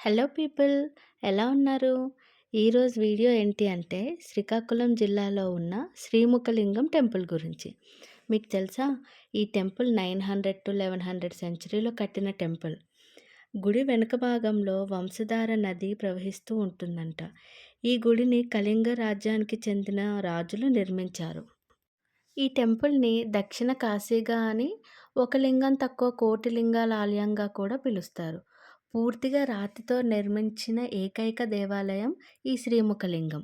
Hello people ఎలా ఉన్నారు? ఈరోజు వీడియో ఏంటి అంటే శ్రీకాకుళం జిల్లాలో ఉన్న శ్రీముఖలింగం టెంపుల్ గురించి. మీకు తెలుసా? ఈ temple nine hundred to eleven hundred సెంచరీలో కట్టిన టెంపుల్. గుడి వెనుక భాగంలో వంశధార నది ప్రవహిస్తూ ఉంటుందంట. ఈ గుడిని కళింగ రాజ్యానికి చెందిన రాజులు నిర్మించారు. ఈ టెంపుల్ని దక్షిణ కాశీగా అని ఒక లింగం తక్కువ కోటి లింగాల ఆలయంగా కూడా పిలుస్తారు. పూర్తిగా రాతితో నిర్మించిన ఏకైక దేవాలయం ఈ శ్రీముఖలింగం.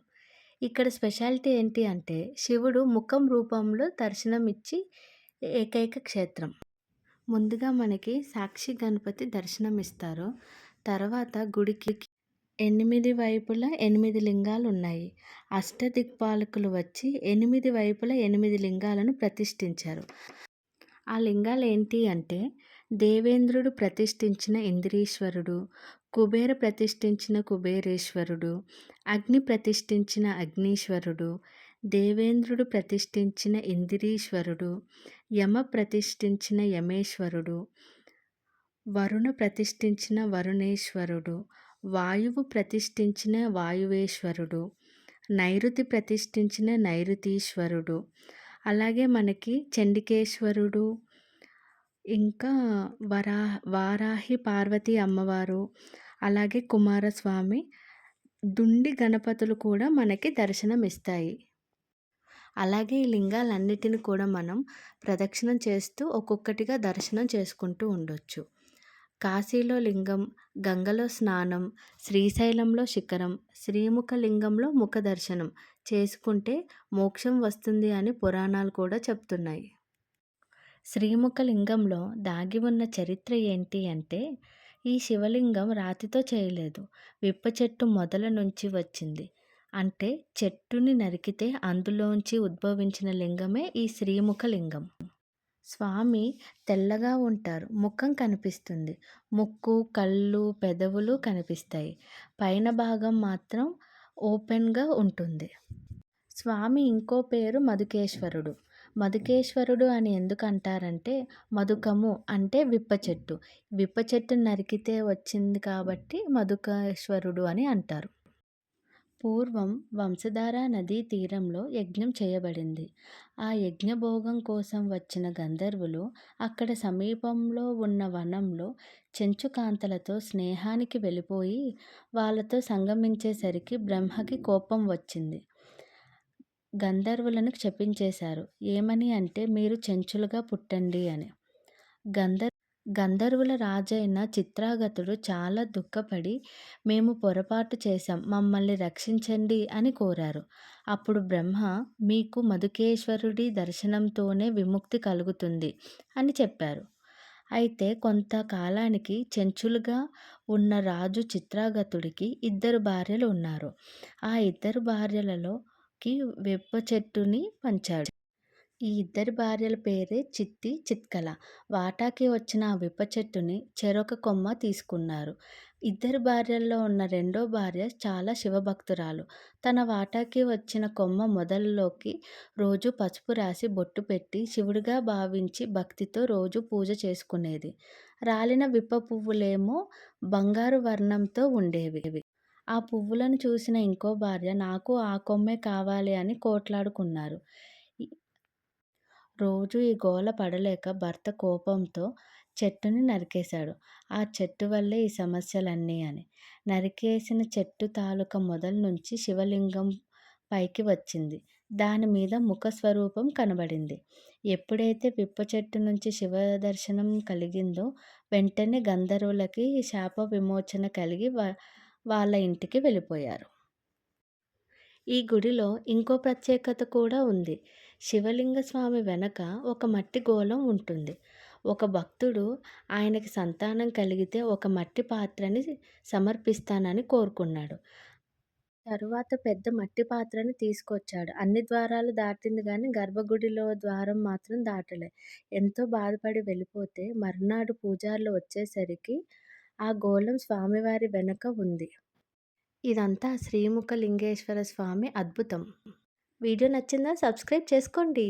ఇక్కడ స్పెషాలిటీ ఏంటి అంటే శివుడు ముఖం రూపంలో దర్శనం ఇచ్చి ఏకైక క్షేత్రం. ముందుగా మనకి సాక్షి గణపతి దర్శనం ఇస్తారు తర్వాత గుడికి ఎనిమిది వైపుల ఎనిమిది లింగాలు ఉన్నాయి. అష్టదిక్పాలకులు వచ్చి ఎనిమిది వైపుల ఎనిమిది లింగాలను ప్రతిష్ఠించారు. ఆ లింగాలు ఏంటి అంటే దేవేంద్రుడు ప్రతిష్ఠించిన ఇంద్రీశ్వరుడు కుబేర ప్రతిష్ఠించిన కుబేరేశ్వరుడు అగ్ని ప్రతిష్ఠించిన అగ్నీశ్వరుడు దేవేంద్రుడు ప్రతిష్ఠించిన ఇంద్రీశ్వరుడు యమ ప్రతిష్ఠించిన యమేశ్వరుడు వరుణ ప్రతిష్ఠించిన వరుణేశ్వరుడు వాయువు ప్రతిష్ఠించిన వాయువేశ్వరుడు నైరుతి ప్రతిష్ఠించిన నైరుతీశ్వరుడు. అలాగే మనకి చండికేశ్వరుడు ఇంకా వరా వారాహి పార్వతి అమ్మవారు అలాగే కుమారస్వామి దుండి గణపతులు కూడా మనకి దర్శనం ఇస్తాయి అలాగే ఈ లింగాలన్నిటిని కూడా మనం ప్రదక్షిణం చేస్తూ ఒక్కొక్కటిగా దర్శనం చేసుకుంటూ ఉండొచ్చు. కాశీలో లింగం గంగలో స్నానం శ్రీశైలంలో శిఖరం శ్రీముఖ లింగంలో ముఖ దర్శనం చేసుకుంటే మోక్షం వస్తుంది అని పురాణాలు కూడా చెప్తున్నాయి. శ్రీముఖలింగంలో దాగి ఉన్న చరిత్ర ఏంటి అంటే ఈ శివలింగం రాతితో చేయలేదు. విప్ప చెట్టు మొదల నుంచి వచ్చింది. అంటే చెట్టుని నరికితే అందులోంచి ఉద్భవించిన లింగమే ఈ శ్రీముఖలింగం. స్వామి తెల్లగా ఉంటారు. ముఖం కనిపిస్తుంది. ముక్కు కళ్ళు పెదవులు కనిపిస్తాయి. పైన భాగం మాత్రం ఓపెన్గా ఉంటుంది. స్వామి ఇంకో పేరు మధుకేశ్వరుడు. మధుకేశ్వరుడు అని ఎందుకు అంటారంటే మధుకము అంటే విప్ప చెట్టు. విప్ప చెట్టు నరికితే వచ్చింది కాబట్టి మధుకేశ్వరుడు అని అంటారు. పూర్వం వంశధార నదీ తీరంలో యజ్ఞం చేయబడింది. ఆ యజ్ఞభోగం కోసం వచ్చిన గంధర్వులు అక్కడ సమీపంలో ఉన్న వనంలో చెంచుకాంతలతో స్నేహానికి వెళ్ళిపోయి వాళ్ళతో సంగమించేసరికి బ్రహ్మకి కోపం వచ్చింది. గంధర్వులను చెప్పించేశారు ఏమని అంటే మీరు చెంచులుగా పుట్టండి అని. గంధర్ గంధర్వుల రాజైన చిత్రాగతుడు చాలా దుఃఖపడి మేము పొరపాటు చేశాం మమ్మల్ని రక్షించండి అని కోరారు. అప్పుడు బ్రహ్మ మీకు మధుకేశ్వరుడి దర్శనంతోనే విముక్తి కలుగుతుంది అని చెప్పారు. అయితే కొంతకాలానికి చెంచులుగా ఉన్న రాజు చిత్రాగతుడికి ఇద్దరు భార్యలు ఉన్నారు. ఆ ఇద్దరు భార్యలలో కి వేప చెట్టుని పంచాడు. ఈ ఇద్దరి భార్యల పేరే చిత్తి చిత్కల. వాటాకి వచ్చిన ఆ విప్ప చెట్టుని చెరొక కొమ్మ తీసుకున్నారు. ఇద్దరు భార్యల్లో ఉన్న రెండో భార్య చాలా శివభక్తురాలు. తన వాటాకి వచ్చిన కొమ్మ మొదల్లోకి రోజు పసుపు రాసి బొట్టు పెట్టి శివుడిగా భావించి భక్తితో రోజు పూజ చేసుకునేది. రాలిన విప్ప పువ్వులేమో బంగారు వర్ణంతో ఉండేవి. ఆ పువ్వులను చూసిన ఇంకో భార్య నాకు ఆ కొమ్మే కావాలి అని కోట్లాడుకున్నారు. రోజు ఈ గోల పడలేక భర్త కోపంతో చెట్టుని నరికేశాడు. ఆ చెట్టు వల్లే ఈ సమస్యలన్నీ అని. నరికేసిన చెట్టు తాలూకా మొదల నుంచి శివలింగం పైకి వచ్చింది. దాని మీద ముఖ స్వరూపం కనబడింది. ఎప్పుడైతే పిప్ప చెట్టు నుంచి శివ దర్శనం కలిగిందో వెంటనే గంధర్వులకి శాప విమోచన కలిగి వాళ్ళ ఇంటికి వెళ్ళిపోయారు. ఈ గుడిలో ఇంకో ప్రత్యేకత కూడా ఉంది. శివలింగ స్వామి వెనక ఒక మట్టి గోళం ఉంటుంది. ఒక భక్తుడు ఆయనకి సంతానం కలిగితే ఒక మట్టి పాత్రని సమర్పిస్తానని కోరుకున్నాడు. తరువాత పెద్ద మట్టి పాత్రని తీసుకొచ్చాడు. అన్ని ద్వారాలు దాటింది కానీ గర్భగుడిలో ద్వారం మాత్రం దాటలే. ఎంతో బాధపడి వెళ్ళిపోతే మర్నాడు పూజారులు వచ్చేసరికి ఆ గోళం స్వామివారి వెనక ఉంది. ఇదంతా శ్రీముఖలింగేశ్వర స్వామి అద్భుతం. వీడియో నచ్చిందా సబ్స్క్రైబ్ చేసుకోండి.